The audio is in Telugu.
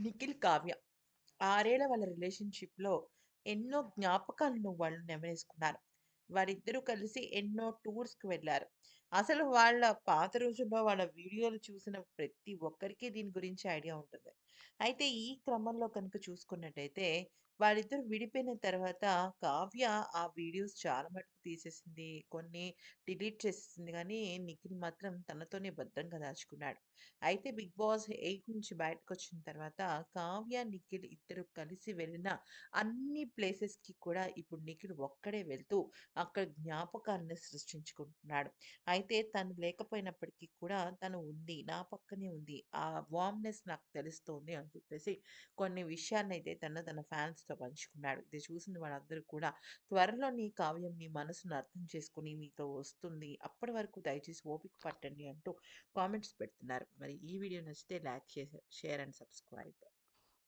నిఖిల్, కావ్య. ఆరేళ్ళ వాళ్ళ రిలేషన్‌షిప్‌లో ఎన్నో జ్ఞాపకాలను వాళ్ళు నెమరేసుకున్నారు. వారిద్దరూ కలిసి ఎన్నో టూర్స్‌కి వెళ్ళారు అసలు వాళ్ళ పాత రోజుల్లో వాళ్ళ వీడియోలు చూసిన ప్రతి ఒక్కరికి దీని గురించి ఐడియా ఉంటుంది. అయితే ఈ క్రమంలో కనుక చూసుకున్నట్టయితే వాళ్ళిద్దరూ విడిపోయిన తర్వాత కావ్య ఆ వీడియోస్ చాలా మటుకు తీసేసింది. కొన్ని డిలీట్ చేసేసింది కానీ నిఖిల్ మాత్రం తనతోనే భద్రంగా దాచుకున్నాడు. అయితే 'బిగ్ బాస్ ఎయిట్ నుంచి బయటకొచ్చిన తర్వాత కావ్య, నిఖిల్ ఇద్దరు కలిసి వెళ్ళిన అన్ని ప్లేసెస్‌కి కూడా ఇప్పుడు నిఖిల్ ఒక్కడే వెళ్తూ అక్కడ జ్ఞాపకాలను సృష్టించుకుంటున్నాడు. అయితే తను లేకపోయినప్పటికీ కూడా తను ఉంది. నా పక్కనే ఉంది. ఆ వామ్నెస్ నాకు తెలుస్తోంది అని చెప్పేసి కొన్ని విషయాన్నయితే తను తన ఫ్యాన్స్‌తో పంచుకున్నాడు. ఇది చూసిన వాళ్ళందరూ కూడా త్వరలోనే కావ్యం మీ మనసును అర్థం చేసుకుని మీతో వస్తుంది. అప్పటి వరకు దయచేసి ఓపిక పట్టండి అంటూ కామెంట్స్ పెడుతున్నారు. మరి ఈ వీడియో నచ్చితే లైక్ చేసి షేర్ అండ్ సబ్స్క్రైబ్.